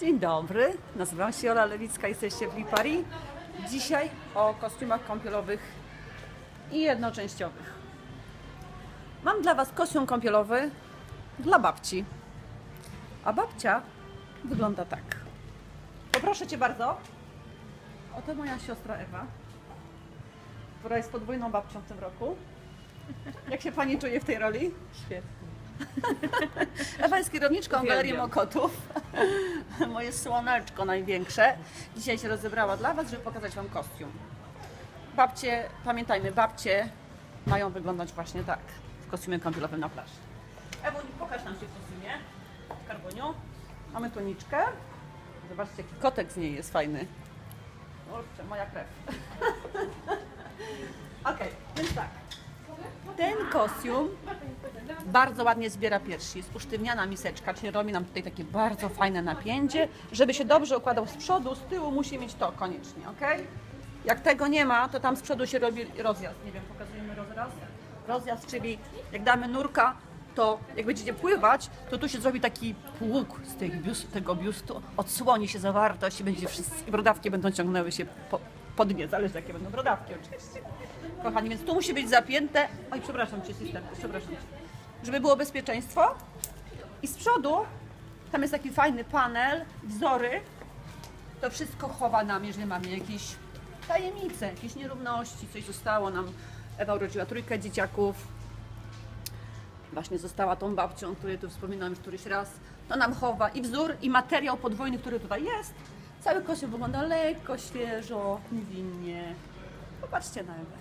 Dzień dobry, nazywam się Ola Lewicka, jesteście w Lipari. Dzisiaj o kostiumach kąpielowych i jednoczęściowych. Mam dla Was kostium kąpielowy dla babci. A babcia wygląda tak. Poproszę Cię bardzo. Oto moja siostra Ewa, która jest podwójną babcią w tym roku. Jak się Pani czuje w tej roli? Świetnie. Ewa jest kierowniczką. Galerii Mokotów. Moje słoneczko największe. Dzisiaj się rozebrała dla Was, żeby pokazać Wam kostium. Babcie, pamiętajmy, babcie mają wyglądać właśnie tak, w kostiumie kąpielowym na plaży. Ewuniu, pokaż nam się w kostiumie. Karboniu. Mamy tuniczkę. Zobaczcie, jaki kotek z niej jest fajny. Kurczę, moja krew. Okej, więc tak. Ten kostium bardzo ładnie zbiera piersi. Jest usztywniana miseczka, czyli robi nam tutaj takie bardzo fajne napięcie. Żeby się dobrze układał z przodu, z tyłu musi mieć to koniecznie, ok? Jak tego nie ma, to tam z przodu się robi rozjazd. Nie wiem, pokazujemy rozjazd. Rozjazd, czyli jak damy nurka, to jak będziecie pływać, to tu się zrobi taki pług z tych biust, tego biustu, odsłoni się zawartość i będzie wszystkie brodawki będą ciągnęły się po, po dnie, zależy jakie będą brodawki oczywiście. Kochani, więc tu musi być zapięte. Oj, przepraszam cię, sister, przepraszam cię. Żeby było bezpieczeństwo. I z przodu tam jest taki fajny panel, wzory. To wszystko chowa nam, jeżeli mamy jakieś tajemnice, jakieś nierówności, coś zostało nam. Ewa urodziła trójkę dzieciaków. Właśnie została tą babcią, o której tu wspominałam już któryś raz. To nam chowa i wzór, i materiał podwójny, który tutaj jest. Cały kościół wygląda lekko, świeżo, niewinnie. Popatrzcie na Ewę.